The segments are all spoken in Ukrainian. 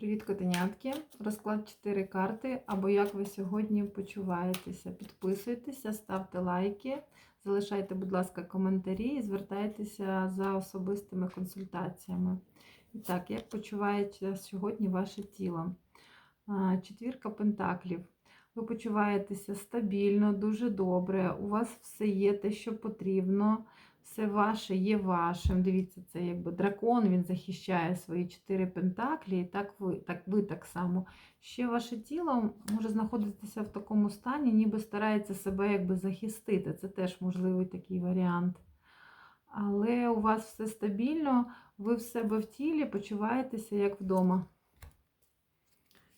Привіт, котенятки! Розклад 4 карти. Або як ви сьогодні почуваєтеся. Підписуйтеся, ставте лайки, залишайте, будь ласка, коментарі і звертайтеся за особистими консультаціями. І так, як почувається сьогодні ваше тіло? Четвірка пентаклів. Ви почуваєтеся стабільно, дуже добре. У вас все є те, що потрібно. Все ваше є вашим. Дивіться, це якби дракон, він захищає свої чотири пентаклі, і так ви так, ви так само. Ще ваше тіло може знаходитися в такому стані, ніби старається себе якби захистити. Це теж можливий такий варіант. Але у вас все стабільно, ви в себе в тілі почуваєтеся як вдома.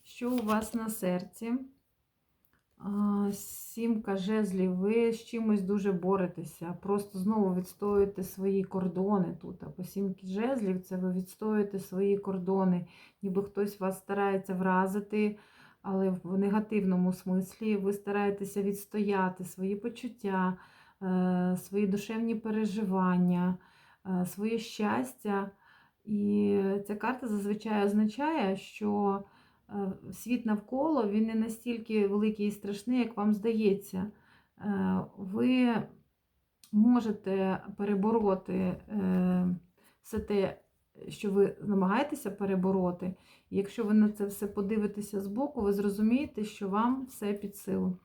Що у вас на серці? Сімка жезлів, ви з чимось дуже боретеся, просто знову відстоюєте свої кордони тут. Або сімки жезлів це ви відстоюєте свої кордони, ніби хтось вас старається вразити, але в негативному смислі ви стараєтеся відстояти свої почуття, е, свої душевні переживання, е, своє щастя. І ця карта зазвичай означає, що світ навколо він не настільки великий і страшний, як вам здається. Е, ви можете перебороти е, все те, що ви намагаєтеся перебороти. І якщо ви на це все подивитеся збоку, ви зрозумієте, що вам все під силу.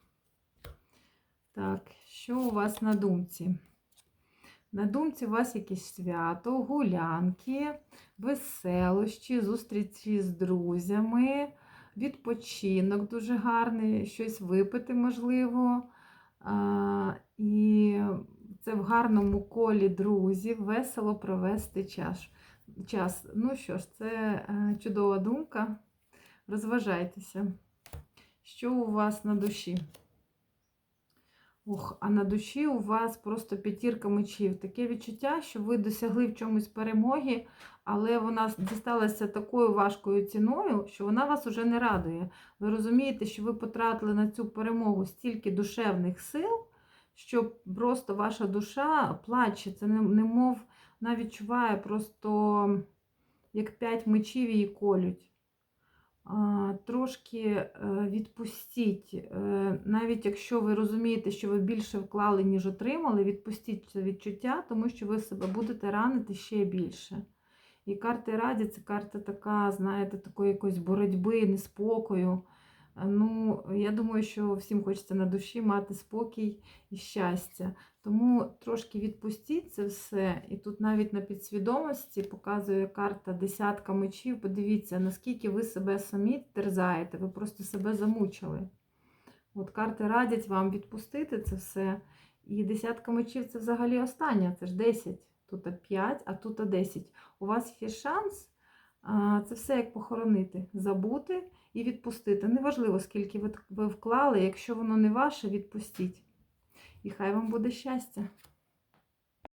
Так, що у вас на думці? На думці у вас якесь свято, гулянки, веселощі, зустрічі з друзями, відпочинок дуже гарний, щось випити можливо. А, І це в гарному колі друзів, весело провести час. час. Ну що ж, це е, чудова думка. Розважайтеся. Що у вас на душі? Ох, а на душі у вас просто п'ятірка мечів. Таке відчуття, що ви досягли в чомусь перемоги, але вона дісталася такою важкою ціною, що вона вас уже не радує. Ви розумієте, що ви потратили на цю перемогу стільки душевних сил, що просто ваша душа плаче. Це немов вона відчуває просто як п'ять мечів її колють трошки е, відпустіть, е, навіть якщо ви розумієте, що ви більше вклали, ніж отримали, відпустіть це відчуття, тому що ви себе будете ранити ще більше. І карти раді це карта така, знаєте, такої якоїсь боротьби, неспокою. Ну, я думаю, що всім хочеться на душі мати спокій і щастя. Тому трошки відпустіть це все. І тут навіть на підсвідомості показує карта десятка мечів. Подивіться, наскільки ви себе самі терзаєте, ви просто себе замучили. От карти радять вам відпустити це все. І десятка мечів це взагалі остання, це ж 10. Тут 5, а тут 10. У вас є шанс це все як похоронити, забути і відпустити. Неважливо, скільки ви вклали, якщо воно не ваше, відпустіть. І хай вам буде щастя.